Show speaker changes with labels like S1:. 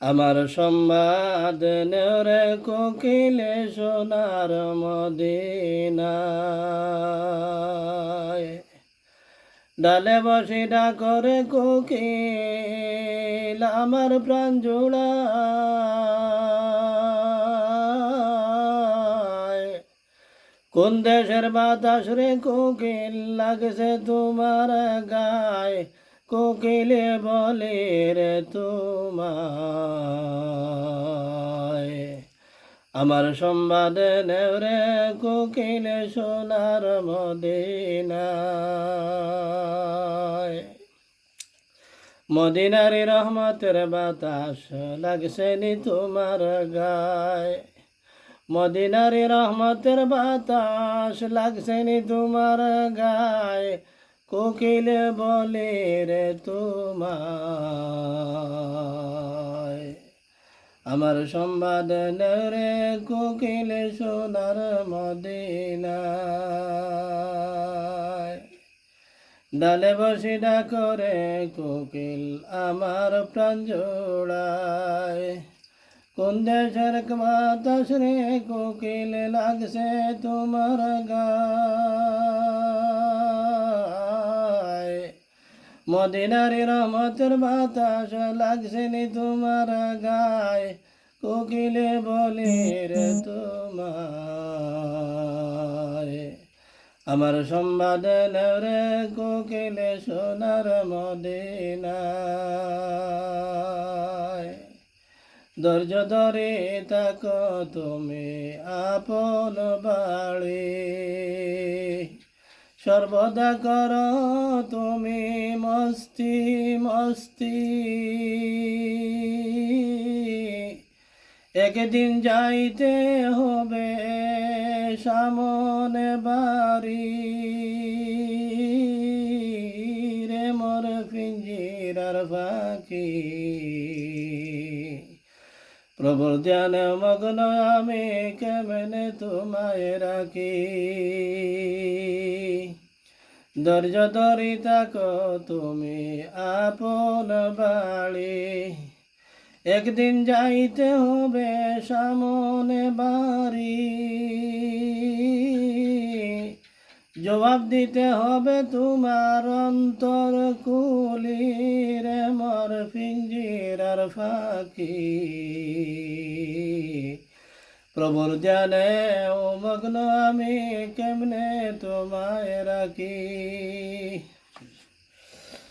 S1: আমার সম্বাদ নেওরে কোকিলে সোনার মদিনায়। ডালে বসে ডাকরে কোকিল আমার প্রাণ জোড়ায়। কোন দেশের বাতাস রে কোকিল লাগছে তোমার গায়ে। কোকিলে বলে রে তোমায়। আমার সম্বাদ নেও রে কোকিলে সোনার মদিনায়। মদিনারি রহমতের বাতাস লাগছে নি তোমার গায়। মদিনারি রহমতের বাতাস লাগছে নি তোমার গায়। কোকিলে বলে, রে তোমায়। আমার সম্বাদ রে কোকিলে সোনার মদিনা ডালে বসি ডাকরে কোকিল আমার প্রাণ জোড়ায়। কোন দেশের বাতাস কোকিল লাগছে তোমার গায় মদিনারি রহমতের বাতাস লাগছে নি তোমার গায় কোকিলে বলে রে তোমায় আমার সম্বাদ রে কোকিলে সোনার মদিনায় ধৈর্য ধরে তাক তুমি আপন বাড়ি। সর্বদা কর তুমি মস্তি মস্তি। একদিন যাইতে হবে সামনে বাড়ি। প্রভুর ধ্যানে মগ্ন আমি কেমনে তোমায় রাখি? ধৈর্য ধরি থাকো তুমি আপন বাড়ি। একদিন যাইতে হবে সামনে বাড়ি। জবাব দিতে হবে তোমার অন্তর কুলির মর পিঞ্জিরার ফাঁকি। প্রভুর জানে ও মগ্ন আমি কেমনে তোমায় রাখি?